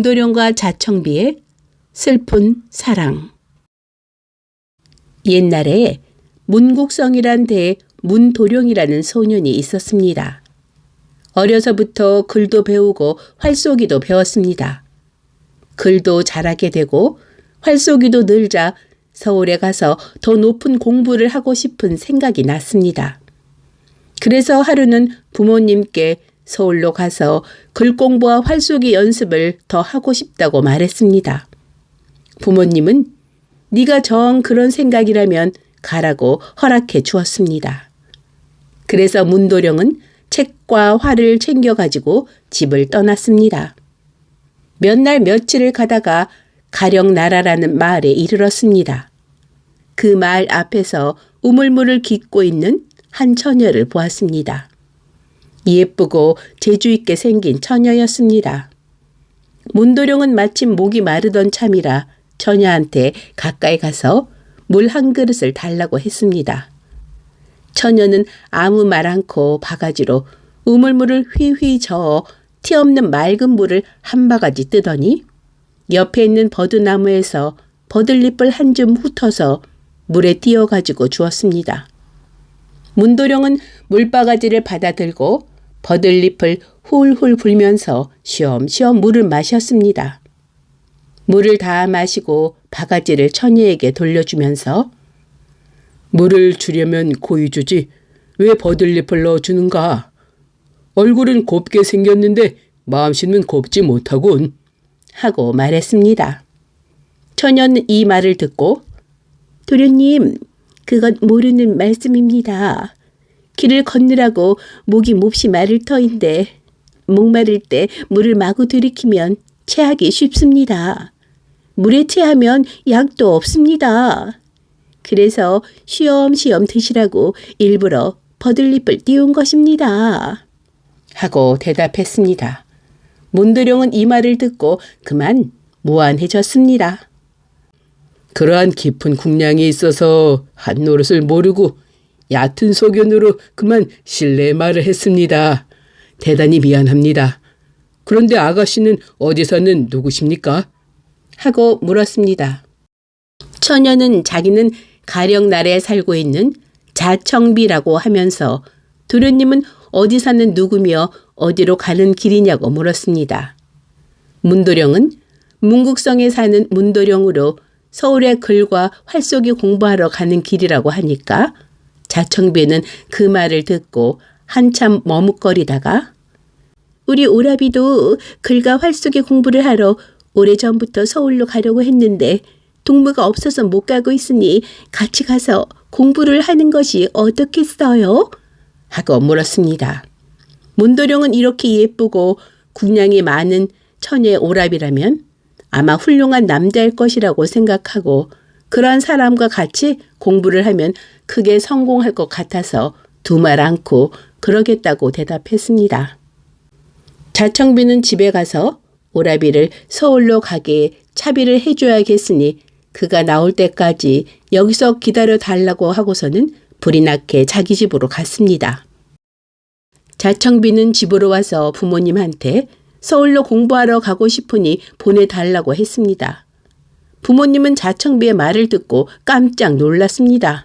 문도령과 자청비의 슬픈 사랑. 옛날에 문국성이란 데 문도령이라는 소년이 있었습니다. 어려서부터 글도 배우고 활쏘기도 배웠습니다. 글도 잘하게 되고 활쏘기도 늘자 서울에 가서 더 높은 공부를 하고 싶은 생각이 났습니다. 그래서 하루는 부모님께 서울로 가서 글 공부와 활쏘기 연습을 더 하고 싶다고 말했습니다. 부모님은 네가 정 그런 생각이라면 가라고 허락해 주었습니다. 그래서 문도령은 책과 활을 챙겨가지고 집을 떠났습니다. 몇 날 며칠을 가다가 가령나라라는 마을에 이르렀습니다. 그 마을 앞에서 우물물을 깃고 있는 한 처녀를 보았습니다. 예쁘고 재주있게 생긴 처녀였습니다. 문도령은 마침 목이 마르던 참이라 처녀한테 가까이 가서 물 한 그릇을 달라고 했습니다. 처녀는 아무 말 않고 바가지로 우물물을 휘휘 저어 티 없는 맑은 물을 한 바가지 뜨더니 옆에 있는 버드나무에서 버들잎을 한 줌 훑어서 물에 띄어 가지고 주었습니다. 문도령은 물바가지를 받아들고 버들잎을 훌훌 불면서 쉬엄쉬엄 물을 마셨습니다. 물을 다 마시고 바가지를 처녀에게 돌려주면서 물을 주려면 고이 주지 왜 버들잎을 넣어주는가? 얼굴은 곱게 생겼는데 마음씨는 곱지 못하군. 하고 말했습니다. 처녀는 이 말을 듣고 도련님, 그건 모르는 말씀입니다. 길을 걷느라고 목이 몹시 마를 터인데 목마를 때 물을 마구 들이키면 체하기 쉽습니다. 물에 체하면 약도 없습니다. 그래서 쉬엄쉬엄 드시라고 일부러 버들잎을 띄운 것입니다. 하고 대답했습니다. 문도령은 이 말을 듣고 그만 무안해졌습니다. 그러한 깊은 궁량이 있어서 한 노릇을 모르고 얕은 소견으로 그만 실례 말을 했습니다. 대단히 미안합니다. 그런데 아가씨는 어디 사는 누구십니까? 하고 물었습니다. 처녀는 자기는 가령 나라에 살고 있는 자청비라고 하면서 도련님은 어디 사는 누구며 어디로 가는 길이냐고 물었습니다. 문도령은 문국성에 사는 문도령으로 서울의 글과 활쏘기 공부하러 가는 길이라고 하니까 자청비는 그 말을 듣고 한참 머뭇거리다가 우리 오라비도 글과 활쏘기 공부를 하러 오래전부터 서울로 가려고 했는데 동무가 없어서 못 가고 있으니 같이 가서 공부를 하는 것이 어떻겠어요? 하고 물었습니다. 문도령은 이렇게 예쁘고 군량이 많은 처녀의 오랍이라면 아마 훌륭한 남자일 것이라고 생각하고 그러한 사람과 같이 공부를 하면 크게 성공할 것 같아서 두말 않고 그러겠다고 대답했습니다. 자청비는 집에 가서 오라비를 서울로 가게 차비를 해줘야겠으니 그가 나올 때까지 여기서 기다려 달라고 하고서는 불이 나게 자기 집으로 갔습니다. 자청비는 집으로 와서 부모님한테 서울로 공부하러 가고 싶으니 보내달라고 했습니다. 부모님은 자청비의 말을 듣고 깜짝 놀랐습니다.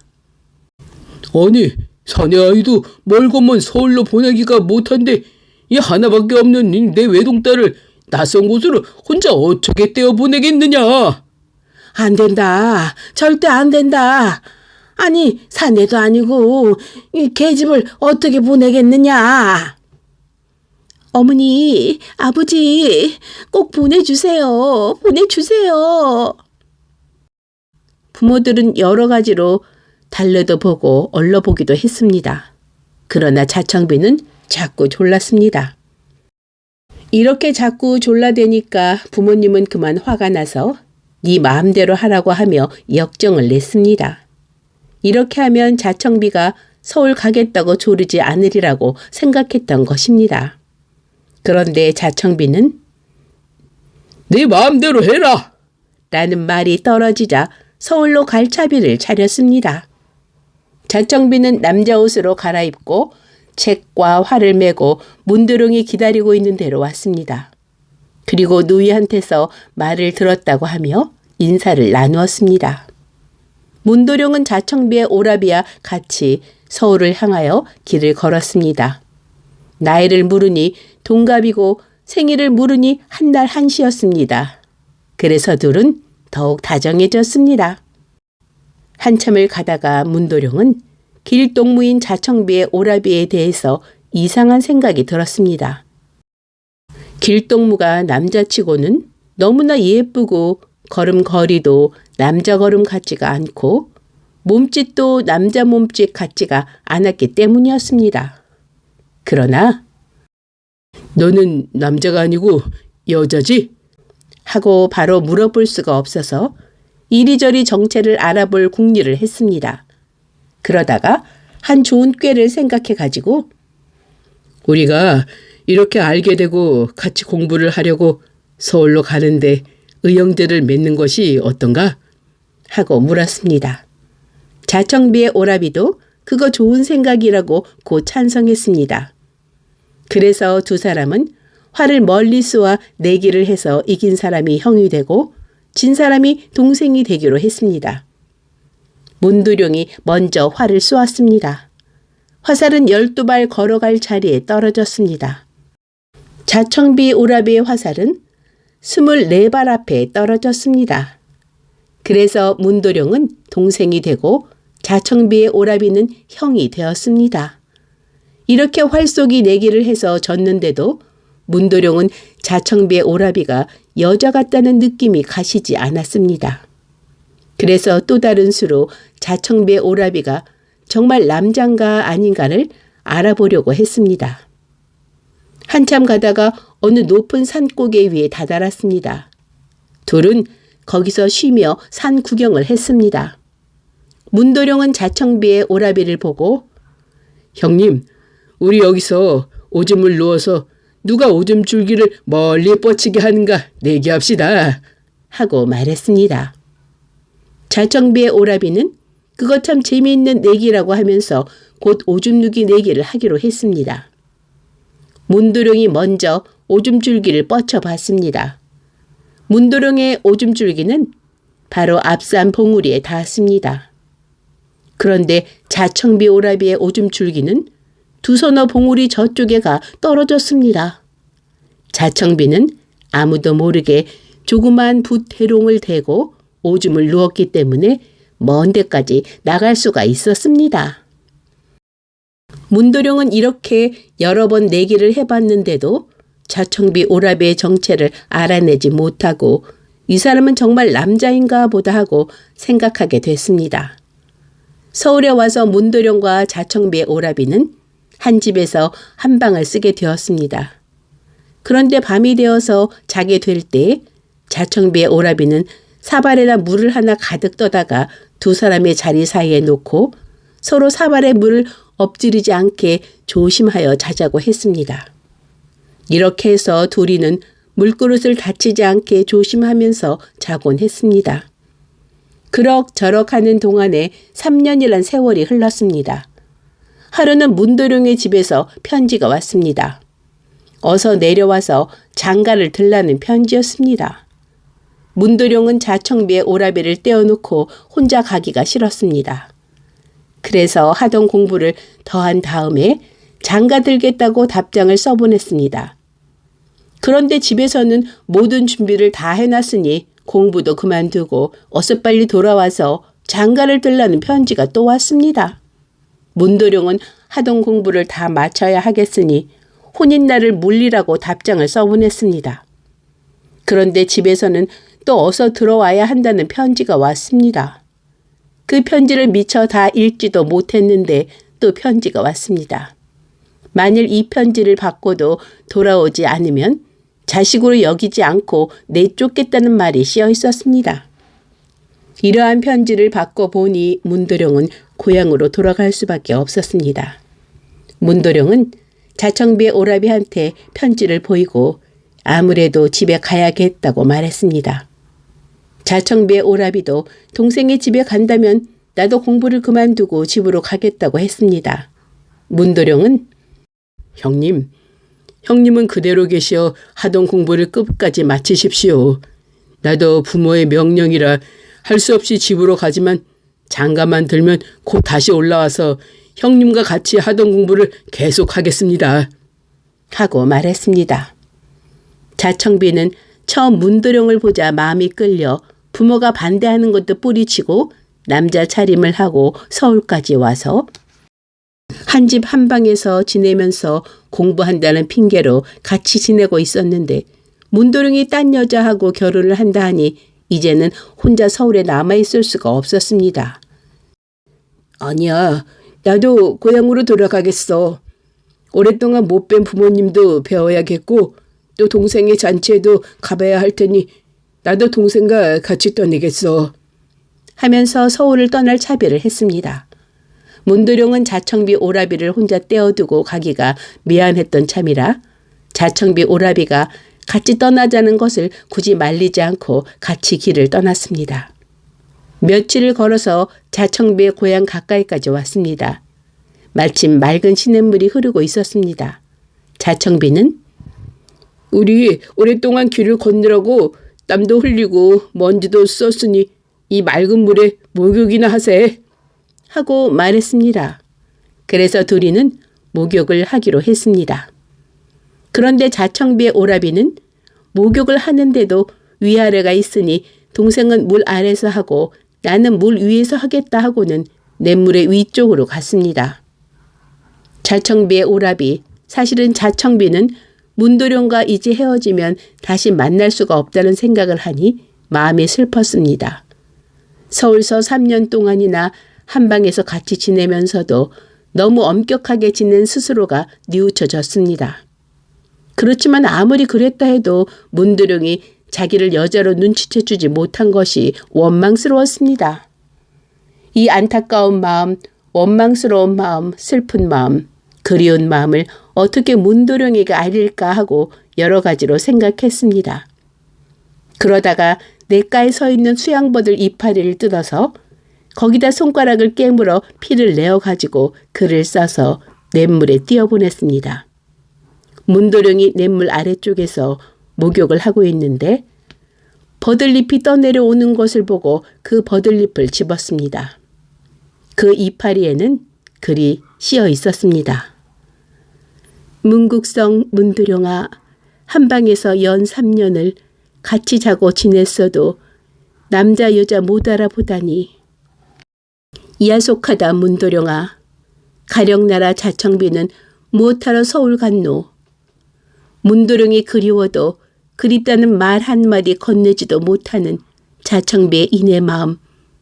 아니, 사내 아이도 멀건먼 서울로 보내기가 못한데 이 하나밖에 없는 내 외동딸을 낯선 곳으로 혼자 어떻게 떼어 보내겠느냐? 안 된다. 절대 안 된다. 아니, 사내도 아니고 이 계집을 어떻게 보내겠느냐? 어머니, 아버지, 꼭 보내주세요. 보내주세요. 부모들은 여러 가지로 달래도 보고 얼러보기도 했습니다. 그러나 자청비는 자꾸 졸랐습니다. 이렇게 자꾸 졸라대니까 부모님은 그만 화가 나서 네 마음대로 하라고 하며 역정을 냈습니다. 이렇게 하면 자청비가 서울 가겠다고 조르지 않으리라고 생각했던 것입니다. 그런데 자청비는 네 마음대로 해라. 라는 말이 떨어지자 서울로 갈 차비를 차렸습니다. 자청비는 남자 옷으로 갈아입고 책과 활을 메고 문두릉이 기다리고 있는 데로 왔습니다. 그리고 누이한테서 말을 들었다고 하며 인사를 나누었습니다. 문도령은 자청비의 오라비와 같이 서울을 향하여 길을 걸었습니다. 나이를 물으니 동갑이고 생일을 물으니 한 달 한시였습니다. 그래서 둘은 더욱 다정해졌습니다. 한참을 가다가 문도령은 길동무인 자청비의 오라비에 대해서 이상한 생각이 들었습니다. 길동무가 남자치고는 너무나 예쁘고 걸음걸이도 남자 걸음 같지가 않고 몸짓도 남자 몸짓 같지가 않았기 때문이었습니다. 그러나 너는 남자가 아니고 여자지? 하고 바로 물어볼 수가 없어서 이리저리 정체를 알아볼 궁리를 했습니다. 그러다가 한 좋은 꾀를 생각해 가지고 우리가 이렇게 알게 되고 같이 공부를 하려고 서울로 가는데 의형제를 맺는 것이 어떤가? 하고 물었습니다. 자청비의 오라비도 그거 좋은 생각이라고 곧 찬성했습니다. 그래서 두 사람은 활을 멀리 쏘아 내기를 해서 이긴 사람이 형이 되고 진 사람이 동생이 되기로 했습니다. 문두룡이 먼저 활을 쏘았습니다. 화살은 12발 걸어갈 자리에 떨어졌습니다. 자청비 오라비의 화살은 24발 앞에 떨어졌습니다. 그래서 문도령은 동생이 되고 자청비의 오라비는 형이 되었습니다. 이렇게 활쏘기 내기를 해서 졌는데도 문도령은 자청비의 오라비가 여자 같다는 느낌이 가시지 않았습니다. 그래서 또 다른 수로 자청비의 오라비가 정말 남잔가 아닌가를 알아보려고 했습니다. 한참 가다가 어느 높은 산고개 위에 다다랐습니다. 둘은 거기서 쉬며 산 구경을 했습니다. 문도령은 자청비의 오라비를 보고 형님, 우리 여기서 오줌을 누워서 누가 오줌 줄기를 멀리 뻗치게 하는가 내기합시다. 하고 말했습니다. 자청비의 오라비는 그것 참 재미있는 내기라고 하면서 곧 오줌 누기 내기를 하기로 했습니다. 문도령이 먼저 오줌 줄기를 뻗쳐 봤습니다. 문도령의 오줌 줄기는 바로 앞산 봉우리에 닿았습니다. 그런데 자청비 오라비의 오줌 줄기는 두 서너 봉우리 저쪽에 가 떨어졌습니다. 자청비는 아무도 모르게 조그만 붓대롱을 대고 오줌을 누웠기 때문에 먼 데까지 나갈 수가 있었습니다. 문도령은 이렇게 여러 번 내기를 해봤는데도 자청비 오라비의 정체를 알아내지 못하고 이 사람은 정말 남자인가 보다 하고 생각하게 됐습니다. 서울에 와서 문도령과 자청비의 오라비는 한 집에서 한 방을 쓰게 되었습니다. 그런데 밤이 되어서 자게 될 때 자청비의 오라비는 사발에다 물을 하나 가득 떠다가 두 사람의 자리 사이에 놓고 서로 사발에 물을 엎지르지 않게 조심하여 자자고 했습니다. 이렇게 해서 둘이는 물그릇을 다치지 않게 조심하면서 자곤 했습니다. 그럭저럭 하는 동안에 3년이란 세월이 흘렀습니다. 하루는 문도령의 집에서 편지가 왔습니다. 어서 내려와서 장가를 들라는 편지였습니다. 문도령은 자청비에 오라비를 떼어놓고 혼자 가기가 싫었습니다. 그래서 하던 공부를 더한 다음에 장가 들겠다고 답장을 써보냈습니다. 그런데 집에서는 모든 준비를 다 해놨으니 공부도 그만두고 어서 빨리 돌아와서 장가를 들라는 편지가 또 왔습니다. 문도령은 하던 공부를 다 마쳐야 하겠으니 혼인날을 물리라고 답장을 써보냈습니다. 그런데 집에서는 또 어서 들어와야 한다는 편지가 왔습니다. 그 편지를 미처 다 읽지도 못했는데 또 편지가 왔습니다. 만일 이 편지를 받고도 돌아오지 않으면 자식으로 여기지 않고 내쫓겠다는 말이 씌어 있었습니다. 이러한 편지를 받고 보니 문도령은 고향으로 돌아갈 수밖에 없었습니다. 문도령은 자청비의 오라비한테 편지를 보이고 아무래도 집에 가야겠다고 말했습니다. 자청비의 오라비도 동생의 집에 간다면 나도 공부를 그만두고 집으로 가겠다고 했습니다. 문도령은 형님, 형님은 그대로 계시어 하던 공부를 끝까지 마치십시오. 나도 부모의 명령이라 할 수 없이 집으로 가지만 장가만 들면 곧 다시 올라와서 형님과 같이 하던 공부를 계속 하겠습니다. 하고 말했습니다. 자청비는 처음 문도령을 보자 마음이 끌려 부모가 반대하는 것도 뿌리치고 남자 차림을 하고 서울까지 와서 한 집 한방에서 지내면서 공부한다는 핑계로 같이 지내고 있었는데 문도령이 딴 여자하고 결혼을 한다 하니 이제는 혼자 서울에 남아 있을 수가 없었습니다. 아니야, 나도 고향으로 돌아가겠어. 오랫동안 못 뵌 부모님도 배워야겠고 또 동생의 잔치에도 가봐야 할 테니 나도 동생과 같이 떠내겠어. 하면서 서울을 떠날 차비를 했습니다. 문도령은 자청비 오라비를 혼자 떼어두고 가기가 미안했던 참이라 자청비 오라비가 같이 떠나자는 것을 굳이 말리지 않고 같이 길을 떠났습니다. 며칠을 걸어서 자청비의 고향 가까이까지 왔습니다. 마침 맑은 시냇물이 흐르고 있었습니다. 자청비는 우리 오랫동안 길을 걷느라고 땀도 흘리고 먼지도 썼으니 이 맑은 물에 목욕이나 하세 하고 말했습니다. 그래서 둘이는 목욕을 하기로 했습니다. 그런데 자청비의 오라비는 목욕을 하는데도 위아래가 있으니 동생은 물 아래서 하고 나는 물 위에서 하겠다 하고는 냇물의 위쪽으로 갔습니다. 자청비의 오라비, 사실은 자청비는 문도령과 이제 헤어지면 다시 만날 수가 없다는 생각을 하니 마음이 슬펐습니다. 서울서 3년 동안이나 한방에서 같이 지내면서도 너무 엄격하게 지낸 스스로가 뉘우쳐졌습니다. 그렇지만 아무리 그랬다 해도 문두룡이 자기를 여자로 눈치채주지 못한 것이 원망스러웠습니다. 이 안타까운 마음, 원망스러운 마음, 슬픈 마음, 그리운 마음을 어떻게 문도령에게 알릴까 하고 여러 가지로 생각했습니다. 그러다가 냇가에 서 있는 수양버들 이파리를 뜯어서 거기다 손가락을 깨물어 피를 내어 가지고 글을 써서 냇물에 띄어보냈습니다. 문도령이 냇물 아래쪽에서 목욕을 하고 있는데 버들잎이 떠내려오는 것을 보고 그 버들잎을 집었습니다. 그 이파리에는 글이 씌어 있었습니다. 문국성 문두룡아 한 방에서 연 3년을 같이 자고 지냈어도 남자 여자 못 알아보다니 야속하다 문도령아 가령나라 자청비는 무엇하러 서울 갔노 문도령이 그리워도 그립다는 말 한마디 건네지도 못하는 자청비의 인의 마음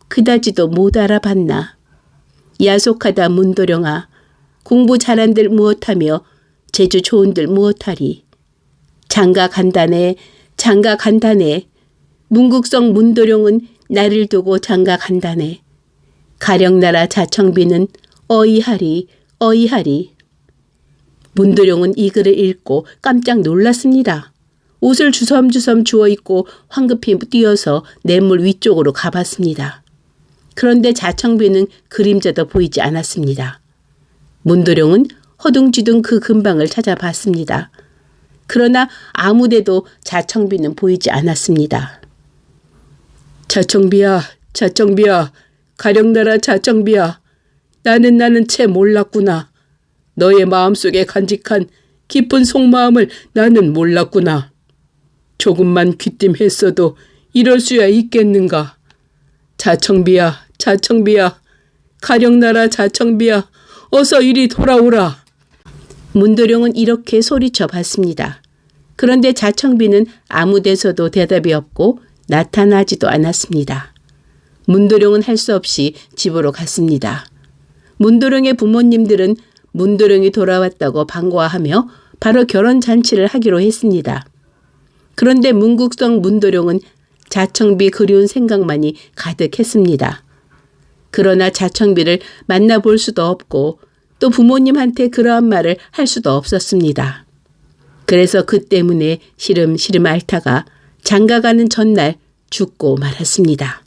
그다지도 못 알아봤나. 야속하다 문도령아. 공부 잘한들 무엇하며 제주 좋은들 무엇하리? 장가 간다네 장가 간다네. 문국성 문도령은 나를 두고 장가 간다네. 가령나라 자청비는 어이하리 어이하리 문도령은 이 글을 읽고 깜짝 놀랐습니다. 옷을 주섬주섬 주워 입고 황급히 뛰어서 냇물 위쪽으로 가봤습니다. 그런데 자청비는 그림자도 보이지 않았습니다. 문도령은 허둥지둥 그 근방을 찾아봤습니다. 그러나 아무데도 자청비는 보이지 않았습니다. 자청비야, 자청비야, 가령나라 자청비야. 나는 나는 채 몰랐구나. 너의 마음속에 간직한 깊은 속마음을 나는 몰랐구나. 조금만 귀띔했어도 이럴 수야 있겠는가. 자청비야, 자청비야, 가령나라 자청비야, 어서 이리 돌아오라. 문도령은 이렇게 소리쳐 봤습니다. 그런데 자청비는 아무 데서도 대답이 없고 나타나지도 않았습니다. 문도령은 할 수 없이 집으로 갔습니다. 문도령의 부모님들은 문도령이 돌아왔다고 반가워하며 바로 결혼 잔치를 하기로 했습니다. 그런데 문국성 문도령은 자청비 그리운 생각만이 가득했습니다. 그러나 자청비를 만나볼 수도 없고 또 부모님한테 그러한 말을 할 수도 없었습니다. 그래서 그 때문에 시름시름 앓다가 장가가는 전날 죽고 말았습니다.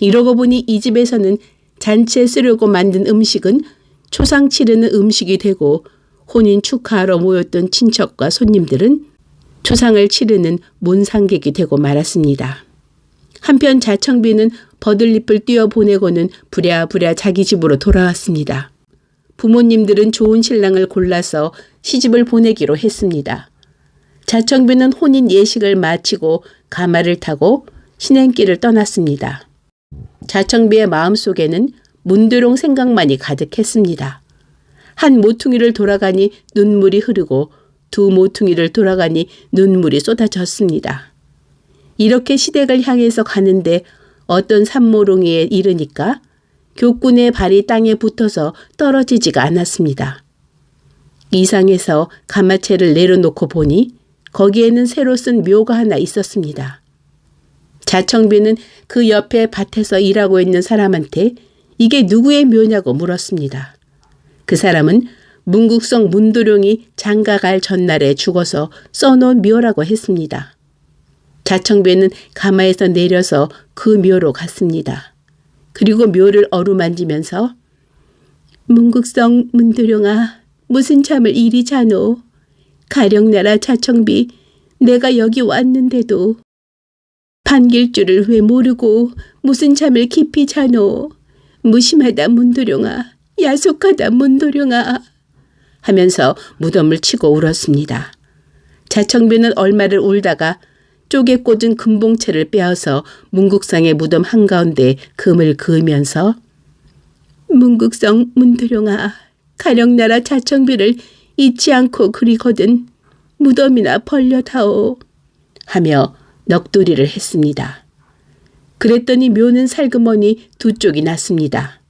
이러고 보니 이 집에서는 잔치에 쓰려고 만든 음식은 초상 치르는 음식이 되고 혼인 축하하러 모였던 친척과 손님들은 초상을 치르는 문상객이 되고 말았습니다. 한편 자청비는 버들잎을 띄어 보내고는 부랴부랴 자기 집으로 돌아왔습니다. 부모님들은 좋은 신랑을 골라서 시집을 보내기로 했습니다. 자청비는 혼인 예식을 마치고 가마를 타고 신행길을 떠났습니다. 자청비의 마음속에는 문드롱 생각만이 가득했습니다. 한 모퉁이를 돌아가니 눈물이 흐르고 두 모퉁이를 돌아가니 눈물이 쏟아졌습니다. 이렇게 시댁을 향해서 가는데 어떤 산모롱이에 이르니까 교꾼의 발이 땅에 붙어서 떨어지지가 않았습니다. 이상해서 가마채를 내려놓고 보니 거기에는 새로 쓴 묘가 하나 있었습니다. 자청비는 그 옆에 밭에서 일하고 있는 사람한테 이게 누구의 묘냐고 물었습니다. 그 사람은 문국성 문도룡이 장가갈 전날에 죽어서 써놓은 묘라고 했습니다. 자청배는 가마에서 내려서 그 묘로 갔습니다. 그리고 묘를 어루만지면서 문국성 문도룡아 무슨 잠을 이리 자노 가령나라 자청비 내가 여기 왔는데도 반길 줄을 왜 모르고 무슨 잠을 깊이 자노 무심하다 문도룡아 야속하다 문도룡아 하면서 무덤을 치고 울었습니다. 자청비는 얼마를 울다가 쪼개 꽂은 금봉채를 빼어서 문국상의 무덤 한가운데 금을 그으면서 문국성 문도룡아 가령나라 자청비를 잊지 않고 그리거든 무덤이나 벌려다오 하며 넋두리를 했습니다. 그랬더니 묘는 살그머니 두 쪽이 났습니다.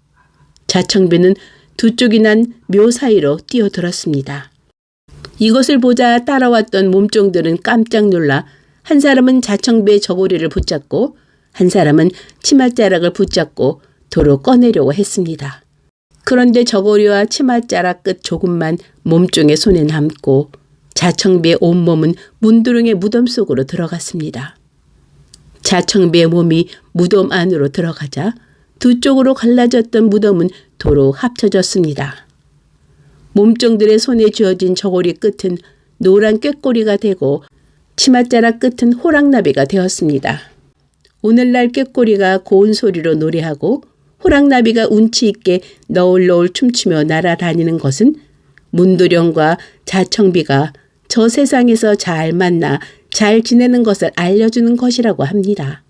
자청비는 두 쪽이 난 묘 사이로 뛰어들었습니다. 이것을 보자 따라왔던 몸종들은 깜짝 놀라 한 사람은 자청비의 저고리를 붙잡고 한 사람은 치맛자락을 붙잡고 도로 꺼내려고 했습니다. 그런데 저고리와 치맛자락 끝 조금만 몸종의 손에 남고 자청비의 온몸은 문두릉의 무덤 속으로 들어갔습니다. 자청비의 몸이 무덤 안으로 들어가자 두 쪽으로 갈라졌던 무덤은 도로 합쳐졌습니다. 몸종들의 손에 쥐어진 저고리 끝은 노란 꾀꼬리가 되고 치맛자락 끝은 호랑나비가 되었습니다. 오늘날 꾀꼬리가 고운 소리로 노래하고 호랑나비가 운치 있게 너울너울 춤추며 날아다니는 것은 문도령과 자청비가 저 세상에서 잘 만나 잘 지내는 것을 알려주는 것이라고 합니다.